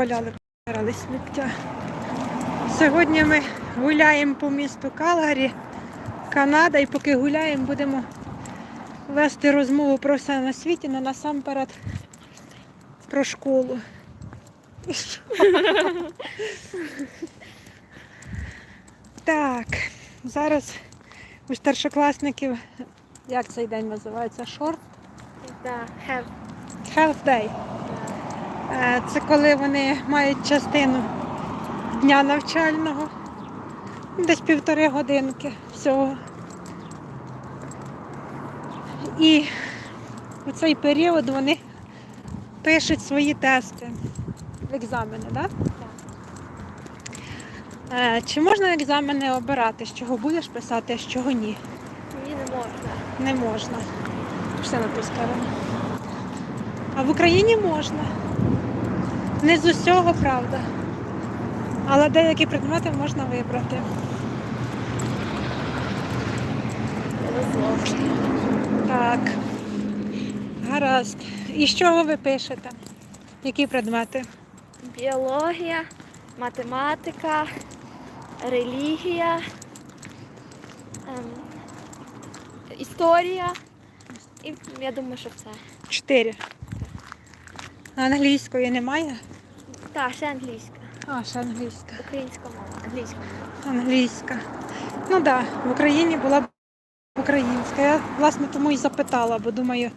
наваляли, збирали сміття. Сьогодні ми гуляємо по місту Калгарі, Канада, і поки гуляємо, будемо вести розмову про все на світі, але насамперед про школу. Так, зараз у старшокласників, як цей день називається? Шорт? Health Day. Е, Це коли вони мають частину дня навчального, десь півтори годинки всього. І у цей період вони пишуть свої тести, екзамени, так? Е, Чи можна екзамени обирати, з чого будеш писати, а з чого ні? Ні, не можна. Не можна. Пішли на ту сторону. А в Україні можна. Не з усього, правда. Але деякі предмети можна вибрати. Так. Гаразд. І з чого ви пишете? Які предмети? Біологія, математика, релігія, ем, історія. І я думаю, що все. Чотири. Англійської немає? Так, ще англійська. А, ще англійська. Українська мова. Англійська мова. Англійська. Ну так, да, в Україні була б українська. Я власне тому і запитала, бо думаю,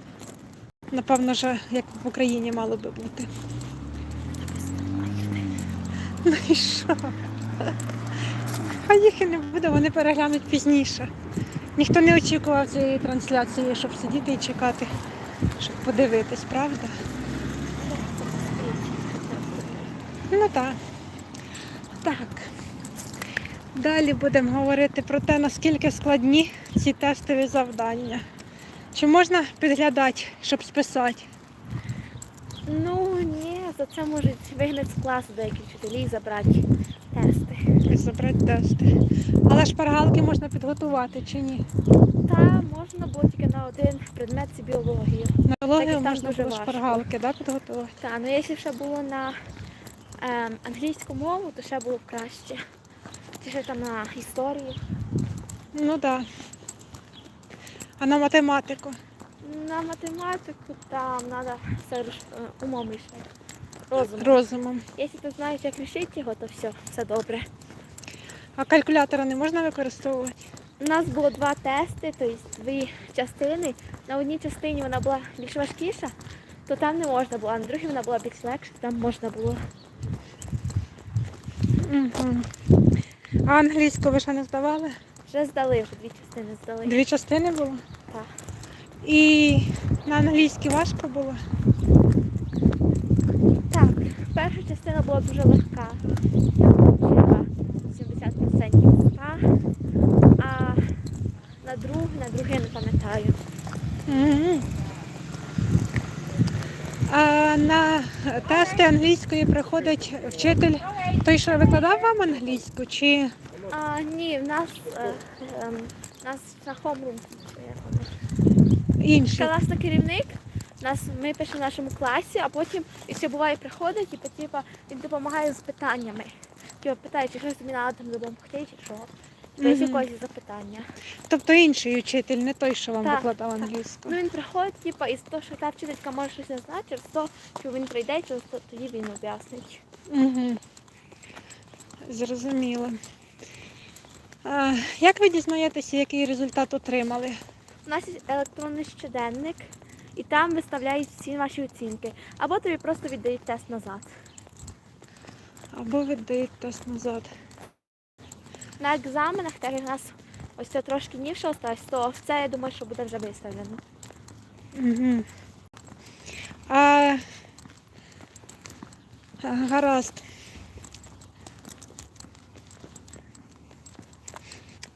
напевно, вже як в Україні мало би бути. Ну і що? Хай їх і не буде, вони переглянуть пізніше. Ніхто не очікував цієї трансляції, щоб сидіти і чекати, щоб подивитись, правда? Ну так. Так. Далі будемо говорити про те, наскільки складні ці тестові завдання. Чи можна підглядати, щоб списати? Ну ні, за це можуть вигнати з класу деякі вчителі і забрати тести. І забрати тести. Але шпаргалки можна підготувати чи ні? Та можна було тільки на один предмет це біологію. На біологію Так можна було важко. шпаргалки да, підготувати. Та, ну якщо ще було на ем, англійську мову, то ще було б краще. Чи ще там на історію. Ну так. Да. А на математику? На математику там треба все е, умом рішити. Розумом. Розумом. Якщо ти знаєш, як рішити його, то все, все добре. А калькулятора не можна використовувати? У нас було два тести, тобто дві частини. На одній частині вона була більш важкіша, то там не можна було, а на другій вона була більш легша, там можна було. Угу. А англійську ви ще не здавали? Вже здали, вже дві частини здали. Дві частини було? Так. І на англійській важко було? Так, перша частина була дуже легка. Я отримала 70% легка, а на другу, на другу я не пам'ятаю. Мгм. На тести англійської приходить вчитель, той, що викладав вам англійську, чи А, ні, в нас, е, ем, нас на хомрум. інший? Класний керівник. Нас, ми пишемо в нашому класі, а потім і ще буває приходить, і типу, він допомагає з питаннями. Типу, питає, чи щось тобі треба там допомогти, чи що. Тобто, Мгм. якось запитання. Тобто інший учитель, не той, що вам Так, викладав так. англійську. Ну він приходить, типу, і з того, що та вчителька може щось не знати, через то, що він прийде, через то тоді він об'яснить. Угу. Зрозуміло. А, як ви дізнаєтеся, який результат отримали? У нас є електронний щоденник, і там виставляють всі ваші оцінки. Або тобі просто віддають тест назад. Або віддають тест назад. На екзаменах, так як у нас ось це трошки нівше осталось, то це я думаю, що буде вже виставлено. Угу. А, гаразд.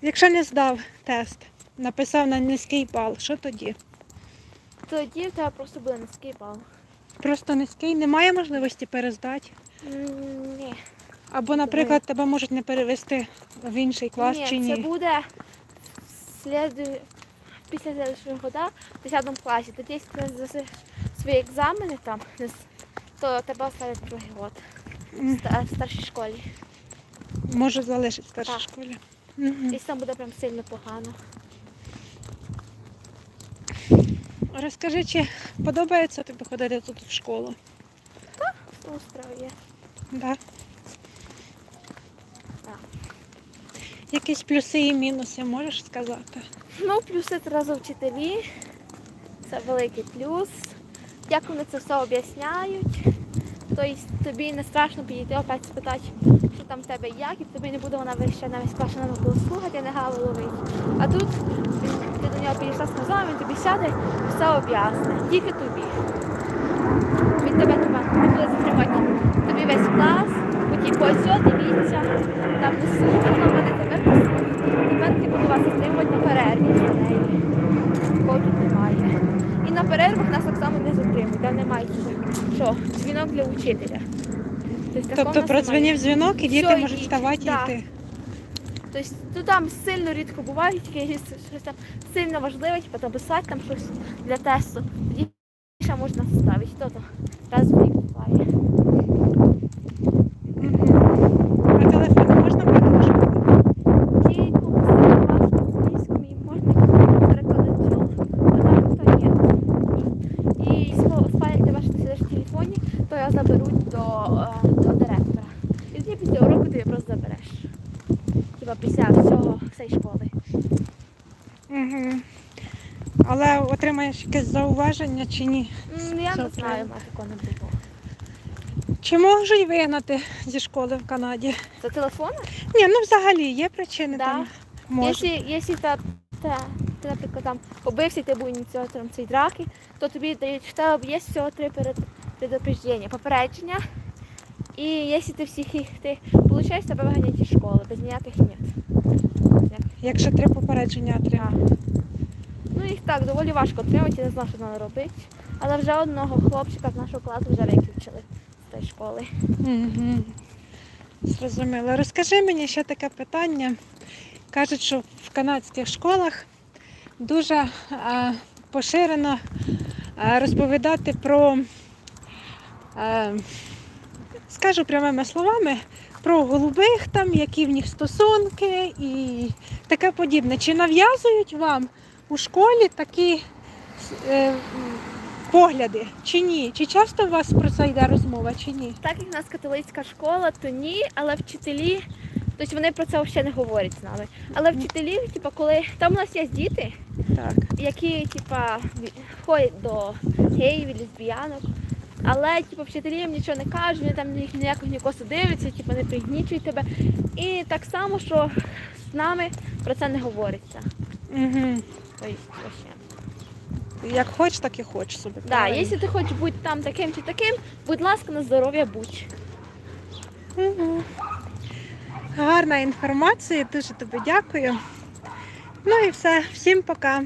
Якщо не здав тест, написав на низький бал, що тоді? Тоді в тебе просто буде низький бал. Просто низький, немає можливості перездати. Або, наприклад, тебе можуть не перевести в інший клас чи ні. це буде сліду... після слідчого года в 10 класі. Тоді, якщо ти здасиш свої екзамени там, то тебе оставлять другий год. в старшій школі. Можу залишити в Так. школі. Десь там буде прям сильно погано. Розкажи, чи подобається тобі ходити тут в школу? Устроє. Да? Так. Якісь плюси і мінуси можеш сказати? Ну, плюси одразу вчителі. Це великий плюс. Як вони це все об'ясняють. Тобто тобі не страшно підійти опять спитати, що там в тебе як, і тобі не буде вона весь ще на весь клас на було слухати, не гаву ловить. А тут ти до нього підійшла сказала, він тобі сяде, все об'ясне. Тільки тобі. Він тебе не буде затримати. Тобі весь клас, потім ось дивіться, там не слухала мене, тебе послухали. Тепер ти буду вас затримувати на перерві з нею. Такого тут немає. І на перервах нас так само не затримують, там немає що, дзвінок для учителя. Тобто, продзвонив дзвінок і діти Всьо, можуть йдіть. вставати Да. і йти. Тобто ну, там сильно рідко буває, тільки якщо щось там сильно важливе, типу написати там щось для тесту. Тоді ще можна ставити. То то раз в рік буває. Мгм. А телефон можна брати в школу? Ті, коли сильно важко англійському, їм можна перекладачу, а так то ні. І спа, як ти бачиш, ти сидиш в телефоні, то його заберуть до, е, до директора. І тоді після уроку ти його просто забереш. Хіба всього школи. Угу. Але отримаєш якесь зауваження чи ні? М, Я не знаю, такого не було. Чи можуть вигнати зі школи в Канаді? Це телефон? Ні, ну взагалі є причини Да. там. Якщо, якщо та, та, ти, наприклад, там побився, ти був ініціатором цієї драки, то тобі дають в тебе є всього три предупреждення, попередження. І якщо ти всіх їх ти получаєш, тебе виганять із школи, без ніяких ні. Якщо три попередження отримав. Ну їх так доволі важко отримати, я не знаю, що треба робити. Але вже одного хлопчика з нашого класу вже виключили з тієї школи. Угу. Зрозуміло. Розкажи мені ще таке питання. Кажуть, що в канадських школах дуже е, поширено е, розповідати про, е, скажу прямими словами, про голубих там, які в них стосунки і таке подібне. Чи нав'язують вам у школі такі е, погляди, чи ні? Чи часто у вас про це йде розмова, чи ні? Так як в нас католицька школа, то ні, але вчителі, тобто вони про це взагалі не говорять з нами. Але вчителі, типу, коли там у нас є діти, Так. які типа ві- входять до геїв, лесбіянок. Але типу, вчителі їм нічого не кажуть, вони там ні- ніяко нікого дивляться, типу, не пригнічують тебе. І так само, що з нами про це не говориться. Угу. Тобто. Як хоч, так і хоч собі. Да, правильно. якщо ти хочеш бути там таким чи таким, будь ласка, на здоров'я будь. Мгм. Гарна інформація, дуже тобі дякую. Ну і все, всім пока.